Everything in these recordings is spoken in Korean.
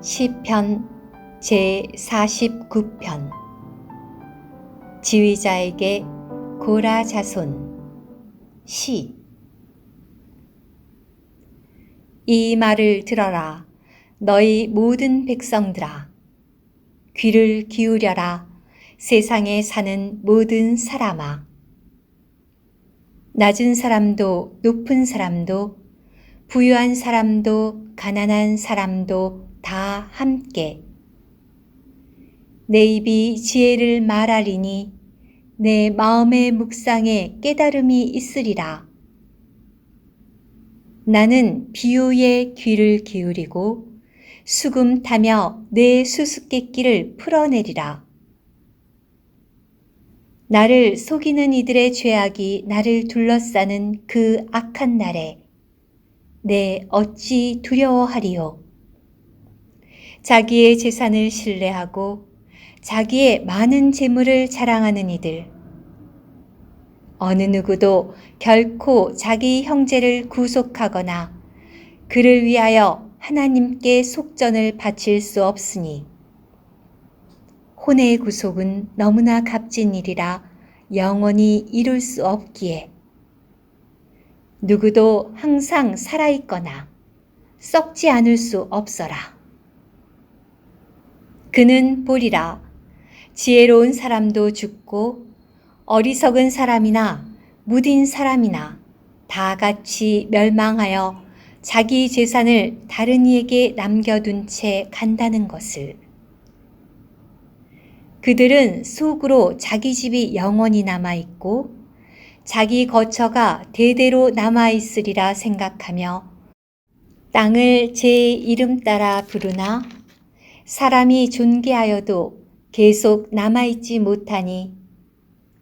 시편 제 49편. 지휘자에게 고라 자손 시. 이 말을 들어라. 너희 모든 백성들아. 귀를 기울여라. 세상에 사는 모든 사람아. 낮은 사람도 높은 사람도 부유한 사람도 가난한 사람도 다 함께 내 입이 지혜를 말하리니 내 마음의 묵상에 깨달음이 있으리라. 나는 비유의 귀를 기울이고 수금 타며 내 수수께끼를 풀어내리라. 나를 속이는 이들의 죄악이 나를 둘러싸는 그 악한 날에 내 어찌 두려워하리요. 자기의 재산을 신뢰하고 자기의 많은 재물을 자랑하는 이들. 어느 누구도 결코 자기 형제를 구속하거나 그를 위하여 하나님께 속전을 바칠 수 없으니 혼의 구속은 너무나 값진 일이라 영원히 이룰 수 없기에 누구도 항상 살아있거나 썩지 않을 수 없어라. 그는 보리라. 지혜로운 사람도 죽고 어리석은 사람이나 무딘 사람이나 다 같이 멸망하여 자기 재산을 다른 이에게 남겨둔 채 간다는 것을. 그들은 속으로 자기 집이 영원히 남아있고 자기 거처가 대대로 남아있으리라 생각하며 땅을 제 이름 따라 부르나 사람이 존귀하여도 계속 남아있지 못하니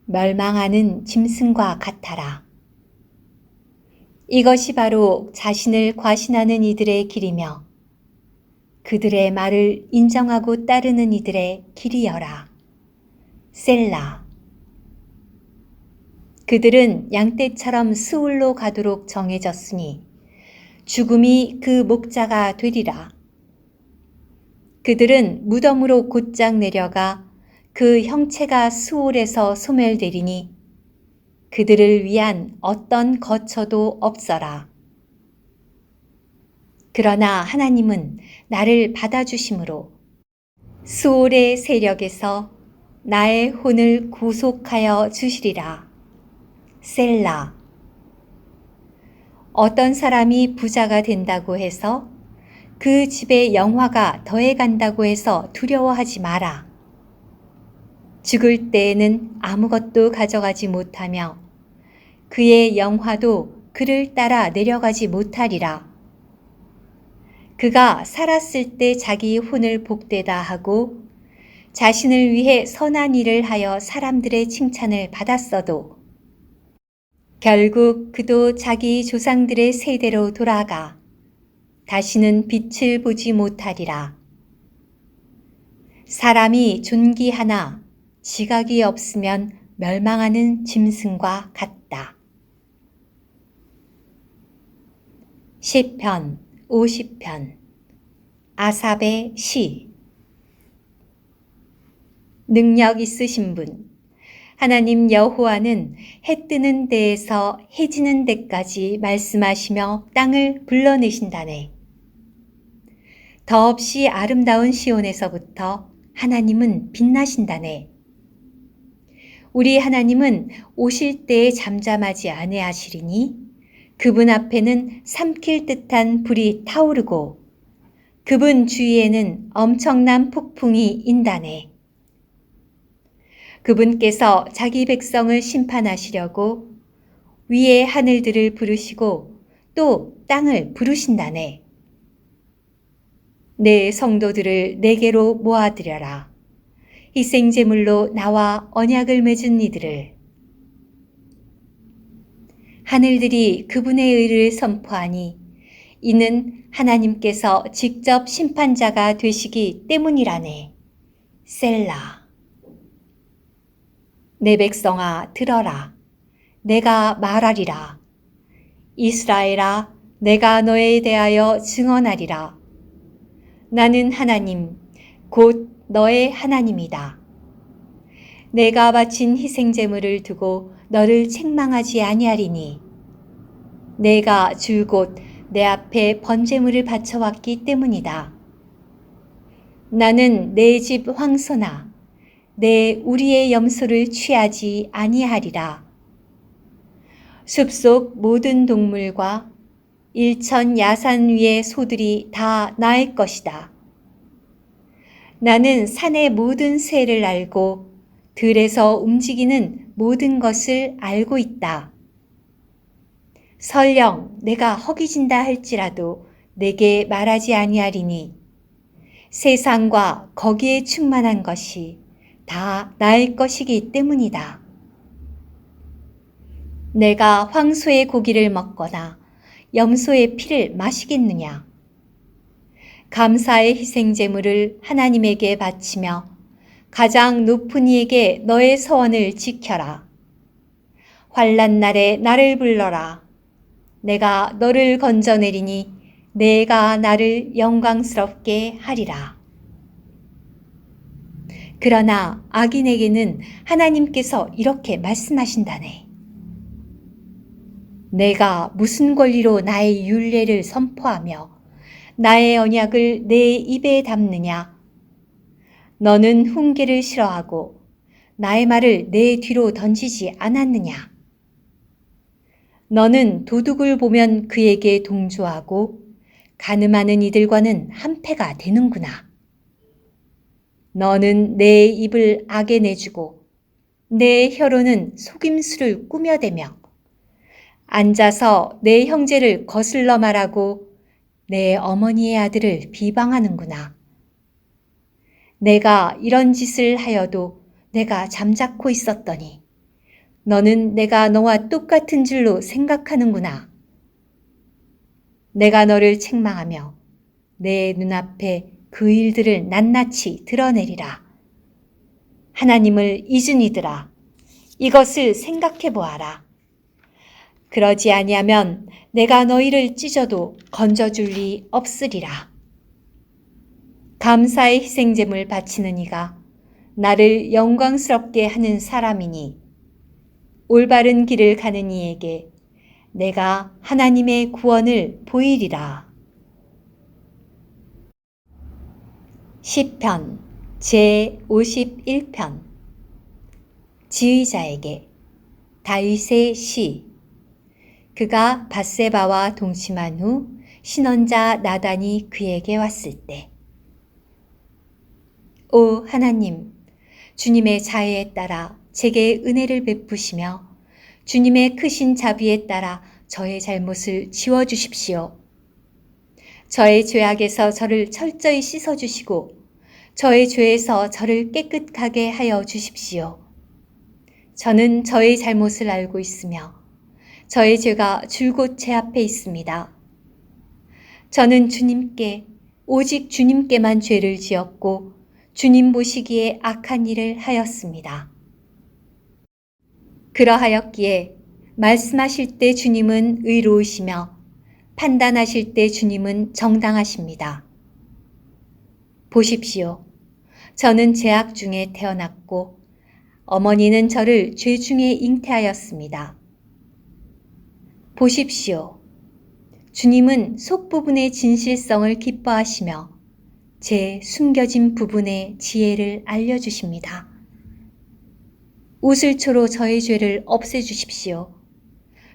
멸망하는 짐승과 같아라. 이것이 바로 자신을 과신하는 이들의 길이며 그들의 말을 인정하고 따르는 이들의 길이여라. 셀라. 그들은 양떼처럼 스울로 가도록 정해졌으니 죽음이 그 목자가 되리라. 그들은 무덤으로 곧장 내려가 그 형체가 수월에서 소멸되리니 그들을 위한 어떤 거처도 없어라. 그러나 하나님은 나를 받아주심으로 수월의 세력에서 나의 혼을 구속하여 주시리라. 셀라. 어떤 사람이 부자가 된다고 해서 그 집에 영화가 더해간다고 해서 두려워하지 마라. 죽을 때에는 아무것도 가져가지 못하며 그의 영화도 그를 따라 내려가지 못하리라. 그가 살았을 때 자기 혼을 복되다 하고 자신을 위해 선한 일을 하여 사람들의 칭찬을 받았어도 결국 그도 자기 조상들의 세대로 돌아가 다시는 빛을 보지 못하리라. 사람이 존귀하나 지각이 없으면 멸망하는 짐승과 같다. 시편 50편 아삽의 시 능력 있으신 분 하나님 여호와는 해 뜨는 데에서 해 지는 데까지 말씀하시며 땅을 불러내신다네. 더없이 아름다운 시온에서부터 하나님은 빛나신다네. 우리 하나님은 오실 때에 잠잠하지 아니하시리니 그분 앞에는 삼킬 듯한 불이 타오르고 그분 주위에는 엄청난 폭풍이 인다네. 그분께서 자기 백성을 심판하시려고 위의 하늘들을 부르시고 또 땅을 부르신다네. 내 성도들을 내게로 모아들여라. 희생제물로 나와 언약을 맺은 이들을 하늘들이 그분의 의를 선포하니 이는 하나님께서 직접 심판자가 되시기 때문이라네. 셀라. 내 백성아 들어라. 내가 말하리라. 이스라엘아 내가 너에 대하여 증언하리라. 나는 하나님, 곧 너의 하나님이다. 내가 바친 희생 제물을 두고 너를 책망하지 아니하리니 내가 줄곧 내 앞에 번제물을 바쳐 왔기 때문이다. 나는 내 집 황소나 내 우리의 염소를 취하지 아니하리라. 숲속 모든 동물과 일천 야산 위의 소들이 다 나의 것이다. 나는 산의 모든 새를 알고 들에서 움직이는 모든 것을 알고 있다. 설령 내가 허기진다 할지라도 내게 말하지 아니하리니 세상과 거기에 충만한 것이 다 나의 것이기 때문이다. 내가 황소의 고기를 먹거나 염소의 피를 마시겠느냐? 감사의 희생 제물을 하나님에게 바치며 가장 높은 이에게 너의 서원을 지켜라. 환란 날에 나를 불러라. 내가 너를 건져내리니 내가 나를 영광스럽게 하리라. 그러나 악인에게는 하나님께서 이렇게 말씀하신다네. 내가 무슨 권리로 나의 윤례를 선포하며 나의 언약을 내 입에 담느냐? 너는 훈계를 싫어하고 나의 말을 내 뒤로 던지지 않았느냐? 너는 도둑을 보면 그에게 동조하고 가늠하는 이들과는 한패가 되는구나. 너는 내 입을 악에 내주고 내 혀로는 속임수를 꾸며대며 앉아서 내 형제를 거슬러 말하고 내 어머니의 아들을 비방하는구나. 내가 이런 짓을 하여도 내가 잠자코 있었더니 너는 내가 너와 똑같은 줄로 생각하는구나. 내가 너를 책망하며 내 눈앞에 그 일들을 낱낱이 드러내리라. 하나님을 잊은 이들아, 이것을 생각해 보아라. 그러지 아니하면 내가 너희를 찢어도 건져줄 리 없으리라. 감사의 희생제물 바치는 이가 나를 영광스럽게 하는 사람이니 올바른 길을 가는 이에게 내가 하나님의 구원을 보이리라. 시편 제 51편 지휘자에게 다윗의 시 그가 바세바와 동침한 후 신원자 나단이 그에게 왔을 때 오 하나님 주님의 자애에 따라 제게 은혜를 베푸시며 주님의 크신 자비에 따라 저의 잘못을 지워 주십시오. 저의 죄악에서 저를 철저히 씻어 주시고 저의 죄에서 저를 깨끗하게 하여 주십시오. 저는 저의 잘못을 알고 있으며 저의 죄가 줄곧 제 앞에 있습니다. 저는 주님께 오직 주님께만 죄를 지었고 주님 보시기에 악한 일을 하였습니다. 그러하였기에 말씀하실 때 주님은 의로우시며 판단하실 때 주님은 정당하십니다. 보십시오. 저는 제악 중에 태어났고 어머니는 저를 죄 중에 잉태하였습니다. 보십시오. 주님은 속 부분의 진실성을 기뻐하시며 제 숨겨진 부분의 지혜를 알려주십니다. 우슬초로 저의 죄를 없애주십시오.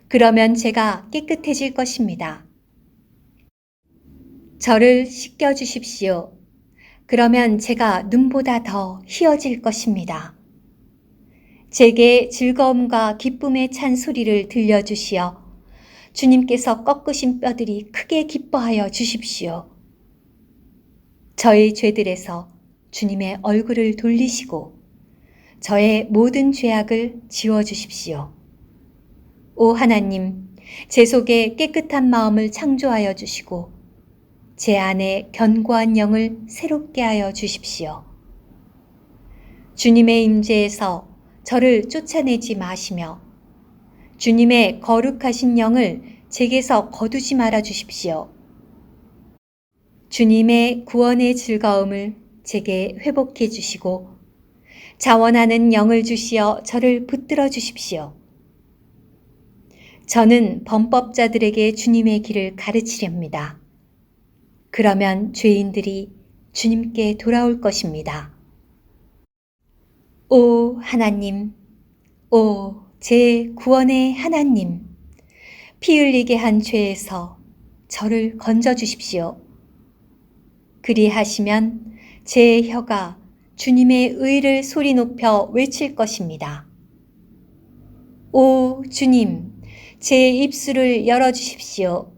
그러면 제가 깨끗해질 것입니다. 저를 씻겨주십시오. 그러면 제가 눈보다 더 희어질 것입니다. 제게 즐거움과 기쁨의 찬 소리를 들려주시어 주님께서 꺾으신 뼈들이 크게 기뻐하여 주십시오. 저의 죄들에서 주님의 얼굴을 돌리시고 저의 모든 죄악을 지워 주십시오. 오 하나님, 제 속에 깨끗한 마음을 창조하여 주시고 제 안에 견고한 영을 새롭게 하여 주십시오. 주님의 임재에서 저를 쫓아내지 마시며 주님의 거룩하신 영을 제게서 거두지 말아 주십시오. 주님의 구원의 즐거움을 제게 회복해 주시고 자원하는 영을 주시어 저를 붙들어 주십시오. 저는 범법자들에게 주님의 길을 가르치렵니다. 그러면 죄인들이 주님께 돌아올 것입니다. 오 하나님, 오 제 구원의 하나님, 피 흘리게 한 죄에서 저를 건져 주십시오. 그리하시면 제 혀가 주님의 의를 소리 높여 외칠 것입니다. 오 주님, 제 입술을 열어 주십시오.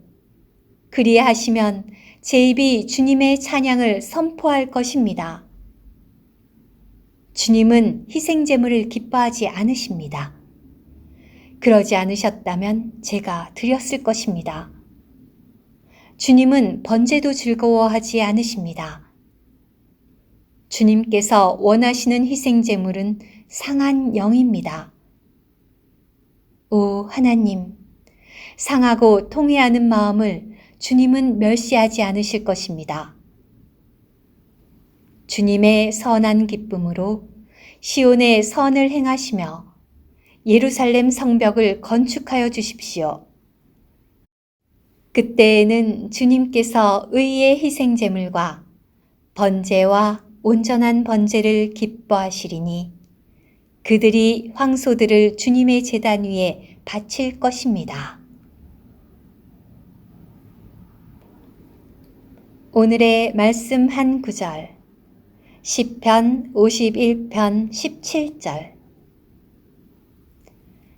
그리하시면 제 입이 주님의 찬양을 선포할 것입니다. 주님은 희생제물을 기뻐하지 않으십니다. 그러지 않으셨다면 제가 드렸을 것입니다. 주님은 번제도 즐거워하지 않으십니다. 주님께서 원하시는 희생제물은 상한 영입니다. 오 하나님, 상하고 통회하는 마음을 주님은 멸시하지 않으실 것입니다. 주님의 선한 기쁨으로 시온의 선을 행하시며 예루살렘 성벽을 건축하여 주십시오. 그때에는 주님께서 의의 희생제물과 번제와 온전한 번제를 기뻐하시리니 그들이 황소들을 주님의 제단 위에 바칠 것입니다. 오늘의 말씀 한 구절 시편 51편 17절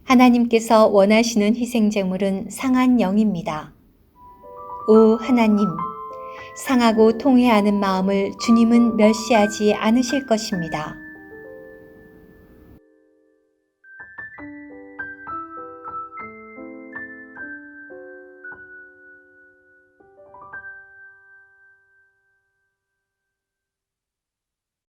하나님께서 원하시는 희생제물은 상한 영입니다. 오 하나님, 상하고 통회하는 마음을 주님은 멸시하지 않으실 것입니다.